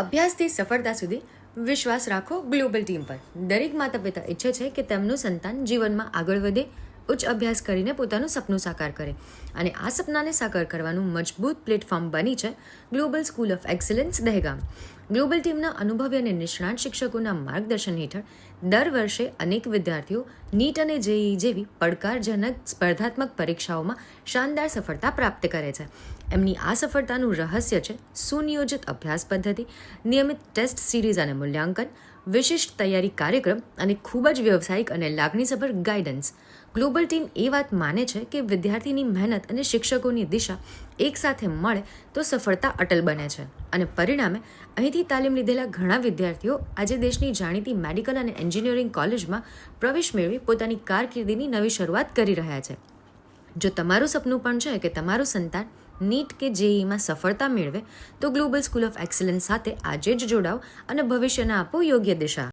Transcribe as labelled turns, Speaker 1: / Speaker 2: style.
Speaker 1: અભ્યાસથી સફળતા સુધી વિશ્વાસ રાખો ગ્લોબલ ટીમ પર. દરેક માતા પિતા ઈચ્છે છે કે તેમનું સંતાન જીવનમાં આગળ વધે ઉચ્ચ અભ્યાસ કરીને પોતાનું સપનું સાકાર કરે. અને આ સપનાને સાકાર કરવાનું મજબૂત પ્લેટફોર્મ બની છે global school of excellence Dehgam. Global ટીમના અનુભવી અને નિષ્ણાત શિક્ષકોના માર્ગદર્શન હેઠળ દર વર્ષે અનેક વિદ્યાર્થીઓ નીટ અને જેઈ જેવી પડકારજનક સ્પર્ધાત્મક પરીક્ષાઓમાં શાનદાર સફળતા પ્રાપ્ત કરે છે. એમની આ સફળતાનું રહસ્ય છે સુનિયોજિત અભ્યાસ પદ્ધતિ, નિયમિત ટેસ્ટ સિરીઝ અને મૂલ્યાંકન વિશિષ્ટ તૈયારી કાર્યક્રમ અને ખૂબ જ વ્યવસાયિક અને લાગણીસભર ગાઈડન્સ ગ્લોબલ ટીમ એ વાત માને છે કે વિદ્યાર્થીની મહેનત અને શિક્ષકોની દિશા એકસાથે મળે તો સફળતા અટલ બને છે. અને પરિણામે, અહીંથી તાલીમ લીધેલા ઘણા વિદ્યાર્થીઓ આજે દેશની જાણીતી મેડિકલ અને એન્જિનિયરિંગ કોલેજમાં પ્રવેશ મેળવી પોતાની કારકિર્દીની નવી શરૂઆત કરી રહ્યા છે. જો તમારું સપનું પણ છે કે તમારું સંતાન નીટ કે જેઈમાં સફળતા મેળવે, તો ગ્લોબલ સ્કૂલ ઓફ એક્સલન્સ સાથે આજે જ જોડાઓ અને ભવિષ્યને આપો યોગ્ય દિશા.